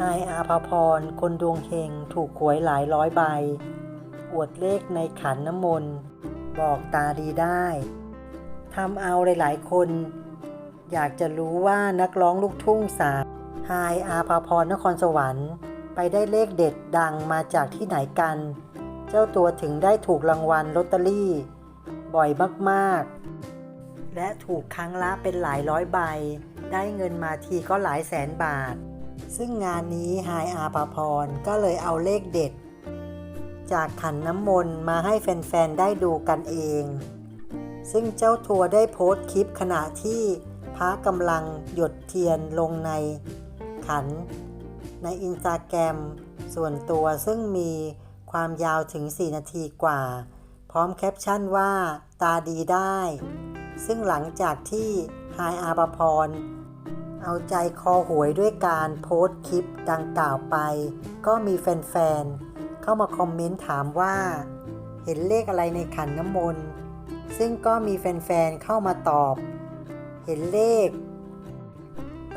ไฮอาภาพร คนดวงเฮงถูกหวยหลายร้อยใบ อวดเลขในขันน้ำมนต์ บอกตาดีได้ทำเอาหลายๆ คน อยากจะรู้ว่านักร้องลูกทุ่งสาวไฮอาภาพรนครสวรรค์ ไปได้เลขเด็ดดังมาจากที่ไหนกัน เจ้าตัวถึงได้ถูกรางวัลลอตเตอรี่ บ่อยมากๆ และถูกครั้งละเป็นหลายร้อยใบ ได้เงินมาทีก็หลายแสนบาท ซึ่งงานนี้ไฮอาภาพรก็เลยเอาเลขเด็ด จากขันน้ำมนต์มาให้แฟนๆ ได้ดูกันเอง ซึ่งเจ้าทัวร์ได้โพสต์คลิปขณะที่พระกำลังหยดเทียนลงในขัน ในอินสตาแกรมส่วนตัวซึ่งมีความยาวถึง 4 นาทีกว่า พร้อมแคปชั่นว่าตาดีได้ ซึ่งหลังจากที่ไฮอาภาพร เอาใจคอหวยด้วยการโพสต์คลิปดังกล่าวไป ก็มีแฟนๆ เข้ามาคอมเมนต์ถามว่า เห็นเลขอะไรในขันน้ำมนต์ ซึ่งก็มีแฟนๆ เข้ามาตอบ เห็นเลข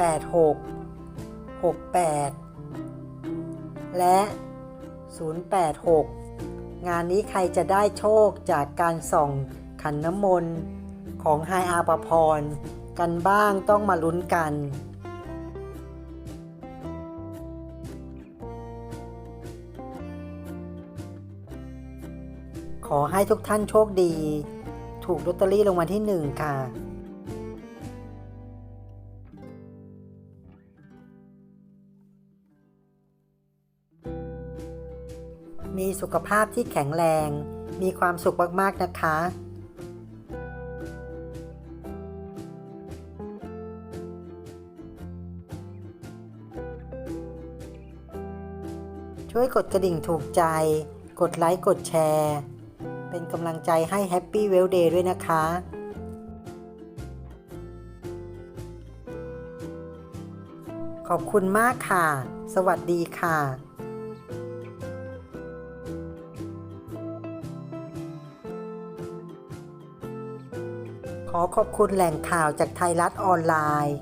86 68 และ 086 งานนี้ใครจะได้โชคจากการส่องขันน้ำมนต์ของไฮอาปพรกันบ้างต้องมาลุ้นกันขอให้ทุกท่านโชคดี ถูกลอตเตอรี่รางวัลที่หนึ่งค่ะ มีสุขภาพที่แข็งแรง มีความสุขมาก ๆ นะคะ ช่วยกดกระดิ่งถูกใจ กดไลค์ กดแชร์ เป็นกำลังใจให้แฮปปี้เวลเดย์ด้วยนะคะขอบคุณมากค่ะ สวัสดีค่ะขอขอบคุณแหล่งข่าวจากไทยรัฐออนไลน์